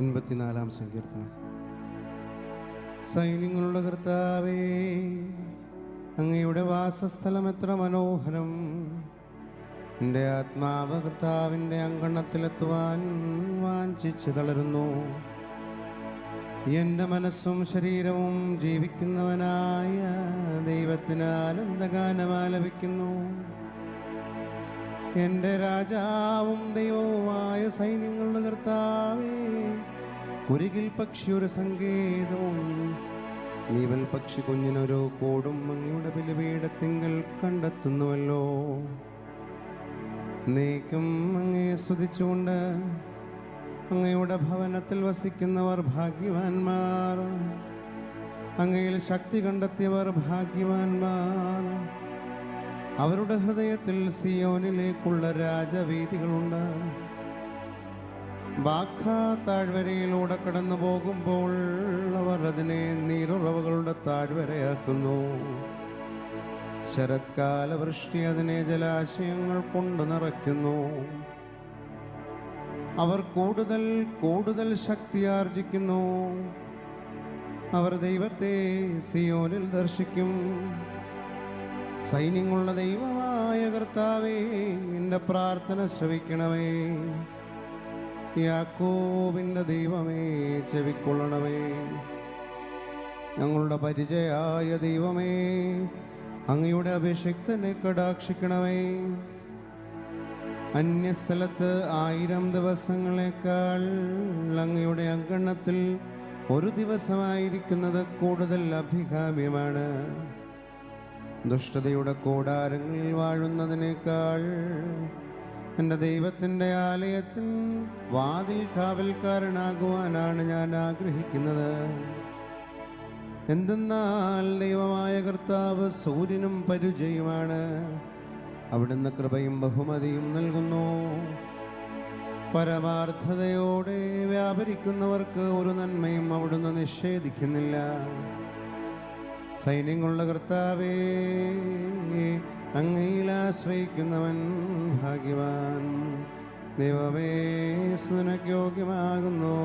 എൺപത്തിനാലാം സങ്കീർത്തനം. സൈന്യങ്ങളുടെ കർത്താവേ അങ്ങയുടെ വാസസ്ഥലം എത്ര മനോഹരം. എന്റെ ആത്മാവ് കർത്താവിന്റെ അങ്കണത്തിലെത്തുവാൻ വാഞ്ചിച്ച് തളരുന്നു. എന്റെ മനസ്സും ശരീരവും ജീവിക്കുന്നവനായ ദൈവത്തിന് ആനന്ദഗാനം ആലപിക്കുന്നു എന്റെ രാജാവും ദൈവവുമായ സൈന്യങ്ങളുടെ കർത്താവേ കുരുകിൽ പക്ഷിയൊരു സങ്കേതവും നീവൽ പക്ഷി കുഞ്ഞിനൊരു കോടും അങ്ങയുടെ ബലിപീഠത്തിങ്കൽ കണ്ടെത്തുന്നുവല്ലോ. നീക്കും അങ്ങയെ സ്തുതിച്ചുകൊണ്ട് അങ്ങയുടെ ഭവനത്തിൽ വസിക്കുന്നവർ ഭാഗ്യവാന്മാർ. അങ്ങയിൽ ശക്തി കണ്ടെത്തിയവർ ഭാഗ്യവാന്മാർ. അവരുടെ ഹൃദയത്തിൽ സിയോനിലേക്കുള്ള രാജവീതികളുണ്ട്. ബാഖ താഴ്വരയിലൂടെ കടന്നു പോകുമ്പോൾ അവർ അതിനെ നീരുറവുകളുടെ താഴ്വരയാക്കുന്നു. ശരത്കാല വൃഷ്ടി അതിനെ ജലാശയങ്ങൾ കൊണ്ട് നിറയ്ക്കുന്നു. അവർ കൂടുതൽ കൂടുതൽ ശക്തി ആർജിക്കുന്നു. അവർ ദൈവത്തെ സിയോനിൽ ദർശിക്കും. സൈന്യങ്ങളുടെ ദൈവമായ കർത്താവേ എന്റെ പ്രാർത്ഥന ശ്രവിക്കണമേ. യാക്കോവിന്റെ ദൈവമേ ചെവിക്കൊള്ളണമേ. ഞങ്ങളുടെ പരിചയായ ദൈവമേ അങ്ങയുടെ അഭിഷിക്തനെ കടാക്ഷിക്കണമേ. അന്യസ്ഥലത്ത് ആയിരം ദിവസങ്ങളെക്കാൾ അങ്ങയുടെ അങ്കണത്തിൽ ഒരു ദിവസമായിരിക്കുന്നത് കൂടുതൽ അഭികാമ്യമാണ്. ദുഷ്ടതയുടെ കൂടാരങ്ങളിൽ വാഴുന്നതിനേക്കാൾ എന്റെ ദൈവത്തിന്റെ ആലയത്തിൽ വാതിൽ കാവൽക്കാരനാകുവാനാണ് ഞാൻ ആഗ്രഹിക്കുന്നത്. എന്തെന്നാൽ ദൈവമായ കർത്താവ് സൂര്യനും പരിചയമാണ്. അവിടുന്ന് കൃപയും ബഹുമതിയും നൽകുന്നു. പരമാർത്ഥതയോടെ വ്യാപരിക്കുന്നവർക്ക് ഒരു നന്മയും അവിടുന്ന് നിഷേധിക്കുന്നില്ല. സൈന്യങ്ങളുടെ കർത്താവേ അങ്ങയിൽ ആശ്രയിക്കുന്നവൻ ഭാഗ്യവാൻ. ദൈവമേ സുനക്ക് യോഗ്യമാകുന്നു